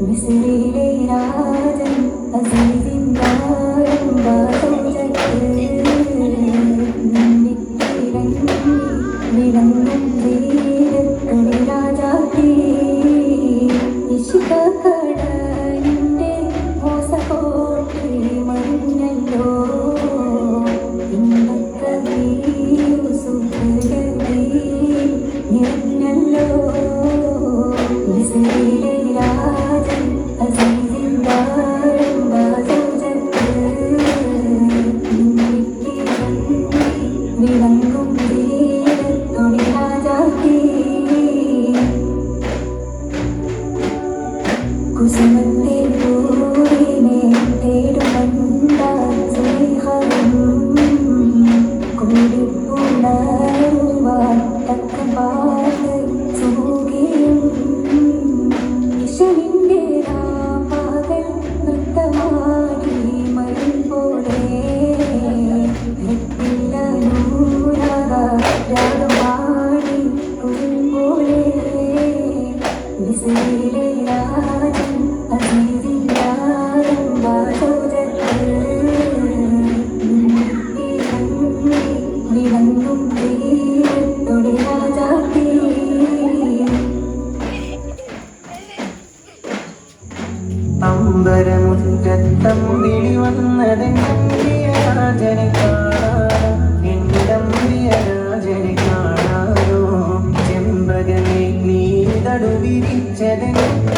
മിസ്രിലെ Rajan അസീസിന്ദാരം വാസോജത്ത് നിന്നിക്കിടങ്ങി തടുവിരിച്ചതെങ്കിനെ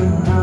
I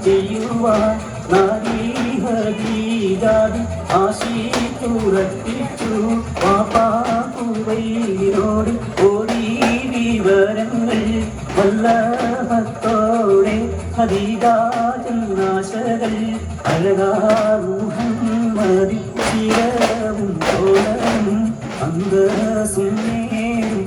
കല്യാണം ചെയ്യുവാൻ നാരീ ഹരിജാതി ആശിച്ചുറപ്പിച്ചു പാപ്പാക്കുവയിലോട് ഓടി വിവരങ്ങൾ വല്ലഭത്തോടെ ഹരിതാജനാശകൾ അഴകാമുഹമ്മതി ചിരവും തോളവും അന്തസും നേരും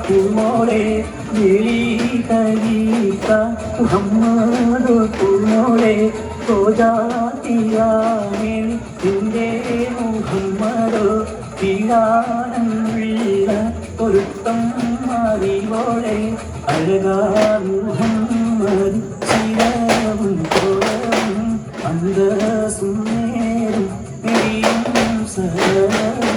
പൂമോളെ വെളി കരീത്ത മുഹമ്മദ് പൂമോളെ കോജാത്തിയാമേ നിന്റെ മുഹമ്മദോ തീരാനുള്ള പൊരുത്തം അറിവോളെ അഴകാ മുഹമ്മദ് ചിരവും തോളവും അന്തസും നേരും സരവും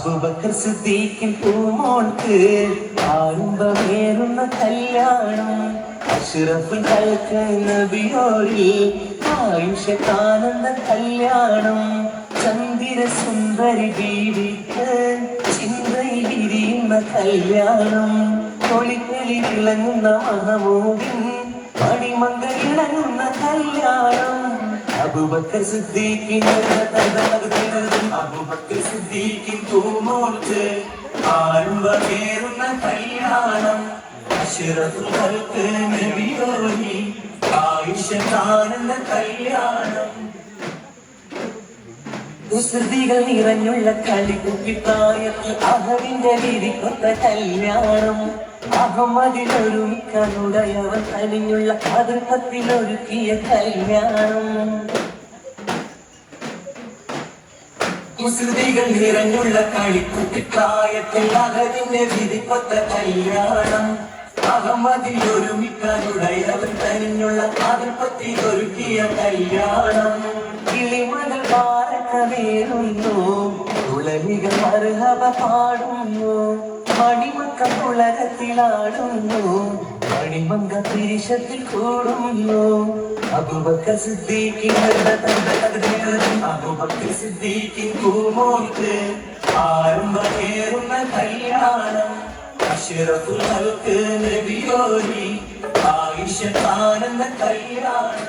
അബുബക്കർ സിദ്ദീഖിൻ പൂമോൾക്ക് ആരംഭമേറുന്ന കല്യാണം. അഷ്റഫുൽ ഖൽഖ് നബിയോരിൽ ആയിഷ കാണുന്ന കല്യാണം. ചന്ദിര സുന്ദരി ബീവിക്ക് ചിന്തയിൽ വിരിയുന്ന കല്യാണം. ഒളിക്കളി വിളങ്ങുന്ന മഹമൂദിൻ മണിമംഗൽ ഇളങ്ങുന്ന കല്യാണം. അബൂബക്കർ സിദ്ദീഖിൻ അബൂബക്കർ സിദ്ദീഖിൻ പൂമോൾക്ക് ആരംഭമേറുന്ന കല്യാണം. അഷ്റഫുൽ ഖൽഖ് നബിയോരി ആയിഷ കല്യാണം. കുസൃതികൾ നിറഞ്ഞുള്ള കളിക്കുപ്പിത്തായത്തിൽ അഹവിന്റെ വിരിക്കൊത്ത കല്യാണം. അഹമ്മദിലൊരുമിക്കാനുടയവൻ തനിഞ്ഞുള്ള അതിർപ്പത്തിലൊരുക്കിയ കല്യാണം. കുസൃതികൾ നിറഞ്ഞുള്ള കളിക്കുട്ടിക്കായത്തിൽ അകതിന്റെ വിധിപ്പത്ത കല്യാണം. അഹമ്മദിൽ ഒരുമിക്കാനുടയവൻ തനിഞ്ഞുള്ള അതിർപ്പത്തിൽ ഒരുക്കിയ കല്യാണം. കിളിമകൾ പാറക്കവേറുന്നു തുളനികൾ അർഹവ പാടുന്നു. മണിമക്കൾ ഉലകത്തിലാടുന്നു മണിമങ്ക പിരിശത്തിൽ കൂടുന്നു. അബുബക്കർ സിദ്ദീഖിൻ അബുബക്കർ സിദ്ദീഖിൻ പൂമോൾക്ക് ആരംഭമേറുന്ന കല്യാണം അഷ്റഫുൽ ഹൽക്ക് നബിയോരി ആയിഷ ആനന്ദ കല്യാണം.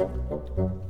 സല്ലല്ലാഹു